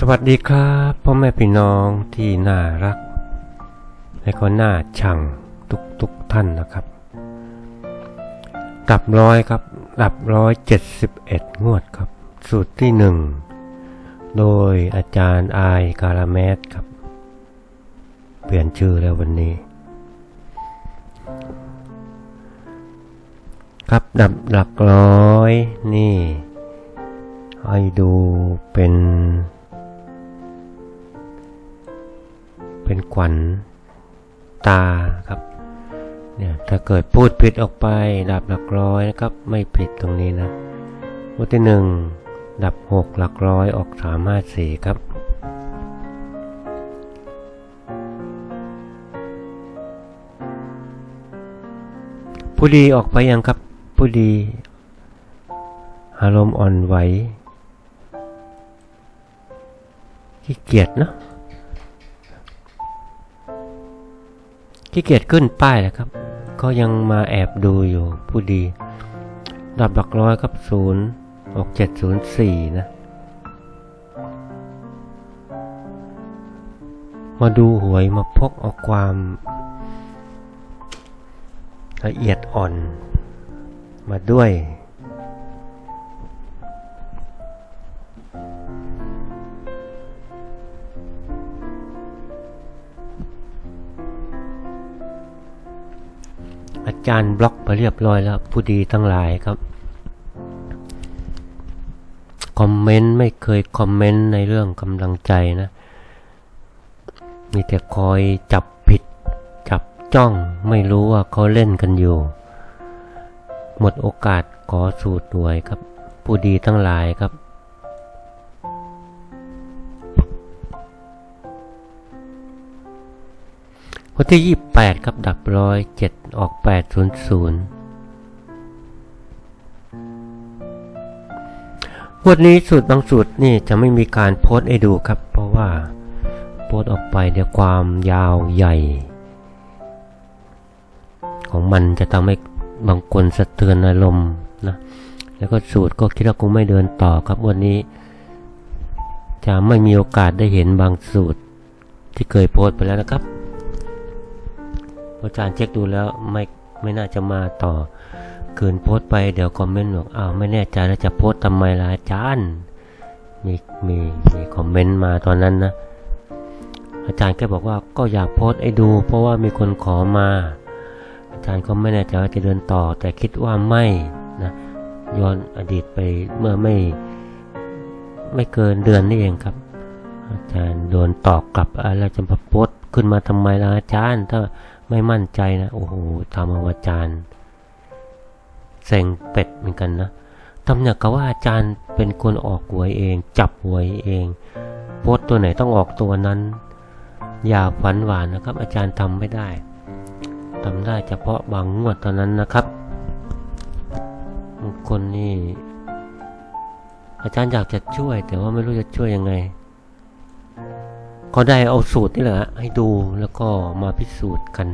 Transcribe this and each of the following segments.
สวัสดีครับพ่อแม่พี่น้องที่น่ารัก และก็น่าชังทุกทุกๆท่านนะครับ ดับร้อยครับ ดับร้อยเจ็ดสิบเอ็ดงวดครับ สูตรที่หนึ่งโดยอาจารย์อายการาเมสครับ เปลี่ยนชื่อแล้ววันนี้ ครับดับหลักร้อยนี่ ให้ดูเป็น เป็นขวัญตาครับเนี่ยถ้าเกิดพูดผิดออกไป ดับหลักร้อยนะครับ ไม่ผิดตรงนี้นะงวดที่หนึ่งดับหกหลักร้อยออกสามห้าสี่ครับผู้ดีออกไปยังครับผู้ดี อารมณ์อ่อนไหวขี้เกียจเนอะ ขี้เกียจขึ้นป้ายแหละครับ ก็ยังมาแอบดูอยู่ผู้ดีดับหลักร้อยครับศูนย์ออกเจ็ดศูนย์สี่นะ มาดูหวยมาพกเอาความละเอียดอ่อนมาด้วย อาจารย์บล็อกไปเรียบร้อยแล้วผู้ดีทั้งหลายครับคอมเมนต์ไม่เคยคอมเมนต์ในเรื่องกำลังใจนะมีแต่คอยจับผิด จับจ้องไม่รู้ว่าเขาเล่นกันอยู่ หมดโอกาสขอสูตรหวยครับ ผู้ดีทั้งหลายครับ วันที่ 28 ครับ ดับร้อยเจ็ดออก 800วันนี้สูตรบางสูตรนี่จะไม่มีการโพสต์ให้ดูครับ เพราะว่าโพสต์ออกไปเดี๋ยวความยาวใหญ่ ของมันจะทำให้บางคนสะเทือนอารมณ์นะแล้วก็สูตรก็คิดว่าคงไม่เดินต่อครับวันนี้ จะไม่มีโอกาสได้เห็นบางสูตรที่เคยโพสต์ไปแล้วนะครับ อาจารย์เช็คดูแล้วไม่ไม่น่าจะมาต่อคืนโพสไปเดี๋ยวคอมเมนต์บอกอ้าวไม่แน่ใจแล้วจะโพสทำไมล่ะอาจารย์มีมีมีคอมเมนต์มาตอนนั้นนะ อาจารย์ก็บอกว่าก็อยากโพสต์ให้ดู เพราะว่ามีคนขอมา อาจารย์ก็ไม่แน่ใจว่าจะเดินต่อ แต่คิดว่าไม่นะย้อนอดีตไปเมื่อไม่ไม่เกินเดือนนี่เองครับ อาจารย์โดนตอบกลับอะไรจะมาโพสขึ้นมาทำไมล่ะอาจารย์ ถ้า ไม่มั่นใจนะโอ้โหทำเอาอาจารย์เซ็งเป็ดเหมือนกันนะทำอย่างกับว่าอาจารย์เป็นคนออกหวยเอง จับหวยเอง โพสต,ตัวไหนต้องออกตัวนั้น อย่าฝันหวานนะครับ อาจารย์ทำไม่ได้ทำได้เฉพาะบางงวดเท่านั้นนะครับบางคนนี่อาจารย์อยากจะช่วย แต่ว่าไม่รู้จะช่วยยังไง ก็ได้เอาสูตรนี่แหละให้ดูแล้วก็มาพิสูจน์กัน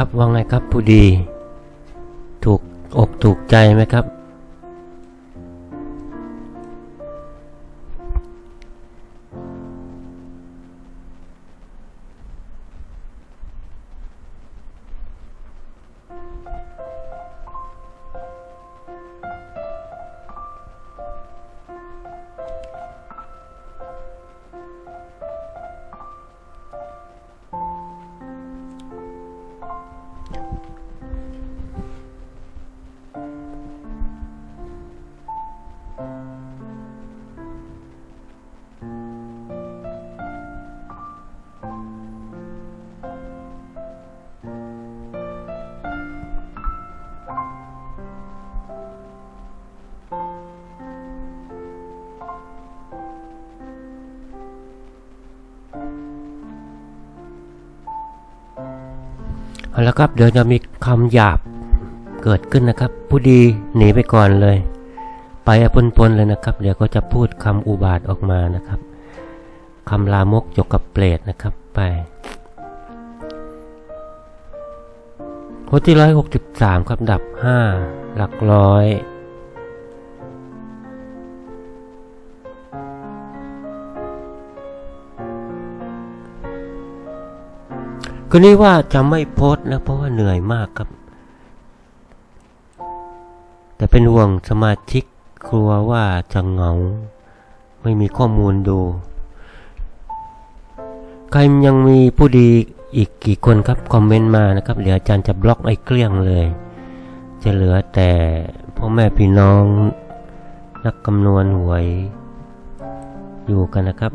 ครับว่าไงครับผู้ดี ถูกอกถูกใจไหมครับ เอาละครับเดี๋ยวจะมีคำหยาบเกิดขึ้นนะครับ ผู้ดีหนีไปก่อนเลย ไปปนๆเลยนะครับ เดี๋ยวก็จะพูดคำอุบาทออกมานะครับคำลามกจกกับเปรตนะครับไปข้อที่ร้อยหกสิบสามครับดับห้าหลักร้อย ก็นี่ว่าจะไม่โพสนะ เพราะว่าเหนื่อยมากครับ แต่เป็นห่วงสมาชิกกลัวว่าจะเหงา ไม่มีข้อมูลดู ใครยังมีผู้ดีอีกกี่คนครับ คอมเมนต์มานะครับ เดี๋ยวอาจารย์จะบล็อกไอ้เกลี้ยงเลย จะเหลือแต่พ่อแม่พี่น้อง นักคำนวณหวยอยู่กันนะครับ